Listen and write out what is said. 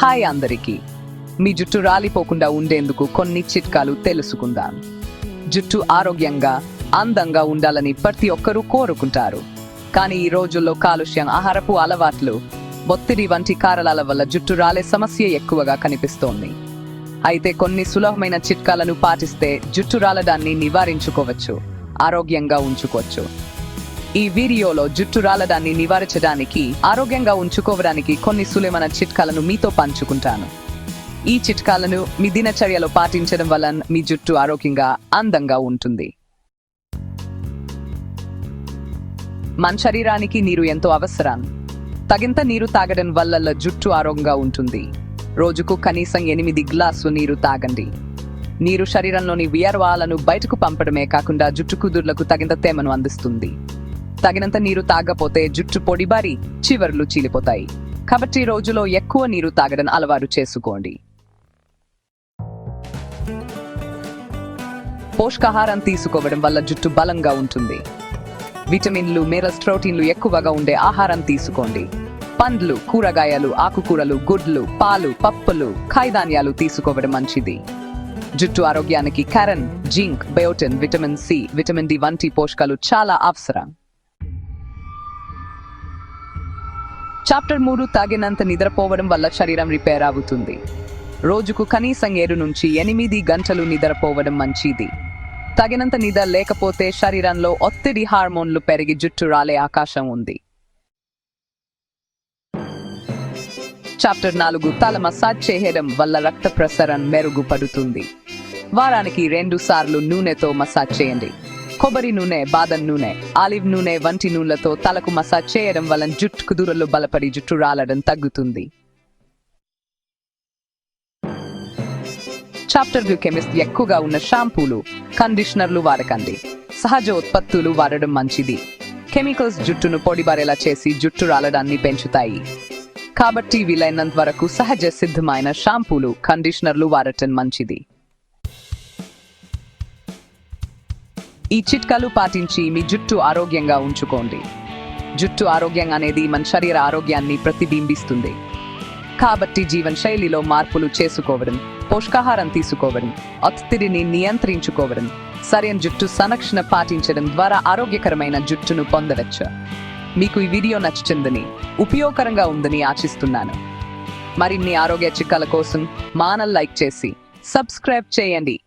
Hi అందరికీ. మీ జుట్టు రాలిపోకుండా ఉండేందుకు కొన్ని చిట్కాలు తెలుసుకుందాం. జుట్టు ఆరోగ్యంగా అందంగా ఉండాలని ప్రతి ఒక్కరూ కోరుకుంటారు. కానీ ఈ రోజుల్లో కాలుష్యం ఆహారపు అలవాట్లు ఒత్తిడి వంటి కారణాల వల్ల జుట్టు రాలే సమస్య ఎక్కువగా కనిపిస్తోంది. అయితే కొన్ని సులభమైన చిట్కాలను పాటిస్తే జుట్టు రాలడాన్ని నివారించుకోవచ్చు ఆరోగ్యంగా ఉంచుకోవచ్చు. ఈ వీడియోలో జుట్టు రాలడాన్ని నివారించడానికి ఆరోగ్యంగా ఉంచుకోవడానికి కొన్ని సులభమైన చిట్కాలను మీతో పంచుకుంటాను. ఈ చిట్కాలను మీ దినచర్యలో పాటించడం వల్ల మీ జుట్టు ఆరోగ్యంగా అందంగా ఉంటుంది. మన శరీరానికి నీరు ఎంతో అవసరం. తగింత నీరు తాగడం వల్ల జుట్టు ఆరోగ్యంగా ఉంటుంది. రోజుకు కనీసం ఎనిమిది గ్లాసులు నీరు తాగండి. నీరు శరీరంలోని వియర్వాలను బయటకు పంపడమే కాకుండా జుట్టు కుదుర్లకు తగినంత తేమను అందిస్తుంది. తగినంత నీరు తాగపోతే జుట్టు పొడిబారి చివర్లు చీలిపోతాయి. కాబట్టి రోజులో ఎక్కువ నీరు తాగడం అలవాటు చేసుకోండి. పోషకాహారం తీసుకోవడం వల్ల జుట్టు బలంగా ఉంటుంది. విటమిన్లు మినరల్స్ ప్రోటీన్లు ఎక్కువగా ఉండే ఆహారం తీసుకోండి. పండ్లు కూరగాయలు ఆకుకూరలు గుడ్లు పాలు పప్పులు ఖైధాన్యాలు తీసుకోవడం మంచిది. జుట్టు ఆరోగ్యానికి కరన్ zinc biotin vitamin C vitamin D వంటి పోషకాలు చాలా అవసరం. చాప్టర్ మూడు తాగినంత నిద్రపోవడం వల్ల శరీరం రిపేర్ అవుతుంది. రోజుకు కనీసం ఏడు నుంచి ఎనిమిది గంటలు నిద్రపోవడం మంచిది. తగినంత నిద్ర లేకపోతే శరీరంలో ఒత్తిడి హార్మోన్లు పెరిగి జుట్టు రాలే అవకాశం ఉంది. చాప్టర్ నాలుగు తల మసాజ్ చేయడం వల్ల రక్త ప్రసరణ మెరుగుపడుతుంది. వారానికి రెండు సార్లు నూనెతో మసాజ్ చేయండి. కొబ్బరి నూనె బాదం నూనె ఆలివ్ నూనె వంటి నూనెలతో తలకు మసాజ్ చేయడం వలన జుట్టు దూరంలో బలపడి జుట్టు రాలడం తగ్గుతుంది. చాప్టర్ వ్యూ కెమిస్ట్ ఎక్కువగా ఉన్న షాంపూలు కండిషనర్లు వాడకండి. సహజ ఉత్పత్తులు వాడడం మంచిది. కెమికల్స్ జుట్టును పొడిబారేలా చేసి జుట్టు రాలడాన్ని పెంచుతాయి. కాబట్టి వీలైనంత వరకు సహజ సిద్ధమైన షాంపూలు కండిషనర్లు వాడటం మంచిది. ఈ చిట్కాలు పాటించి మీ జుట్టు ఆరోగ్యంగా ఉంచుకోండి. జుట్టు ఆరోగ్యం అనేది మన శరీర ఆరోగ్యాన్ని ప్రతిబింబిస్తుంది. కాబట్టి జీవన శైలిలో మార్పులు చేసుకోవడం పోషకాహారం తీసుకోవడం ఒత్తిడిని నియంత్రించుకోవడం సరైన జుట్టు సంరక్షణ పాటించడం ద్వారా ఆరోగ్యకరమైన జుట్టును పొందవచ్చు. మీకు ఈ వీడియో నచ్చుతుందని ఉపయోగకరంగా ఉందని ఆశిస్తున్నాను. మరిన్ని ఆరోగ్య చిట్కాల కోసం మానల్ లైక్ చేసి సబ్స్క్రైబ్ చేయండి.